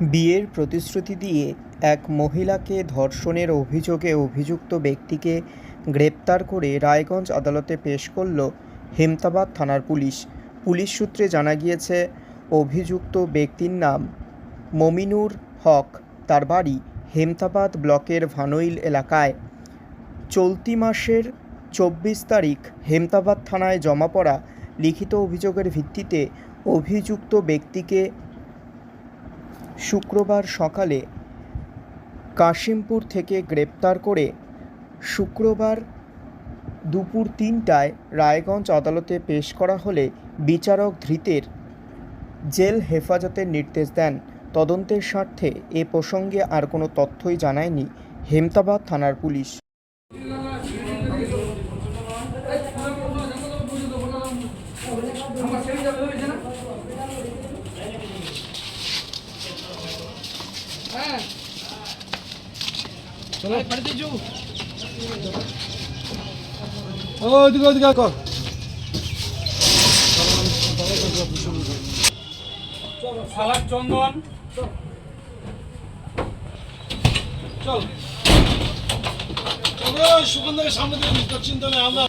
বিয়ের প্রতিশ্রুতি দিয়ে এক মহিলাকে ধর্ষণের অভিযোগে অভিযুক্ত ব্যক্তিকে গ্রেপ্তার করে রায়গঞ্জ আদালতে পেশ করল হেমতাবাদ থানার পুলিশ। পুলিশ সূত্রে জানা গিয়েছে, অভিযুক্ত ব্যক্তির নাম মমিনুর হক। তার বাড়ি হেমতাবাদ ব্লকের ভানইল এলাকায়। চলতি মাসের চব্বিশ তারিখ হেমতাবাদ থানায় জমা পড়া লিখিত অভিযোগের ভিত্তিতে অভিযুক্ত ব্যক্তিকে শুক্রবার সকালে কাশিমপুর থেকে গ্রেপ্তার করে শুক্রবার দুপুর তিনটায় রায়গঞ্জ আদালতে পেশ করা হলে বিচারক ধৃতের জেল হেফাজতের নির্দেশ দেন। তদন্তের স্বার্থে এ প্রসঙ্গে আর কোনো তথ্যই জানায়নি হেমতাবাদ থানার পুলিশ। ও ওইদিকে ওইদিকে কর। সালাদ চন্দন। চল। আমরা সুগন্ধাকে সামনে দিয়ে চিন্তা নেই আমরা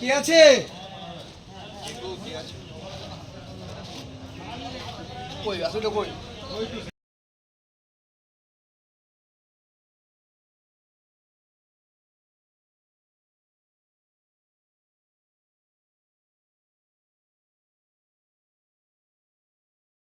কে আছে? কই আসলে কই?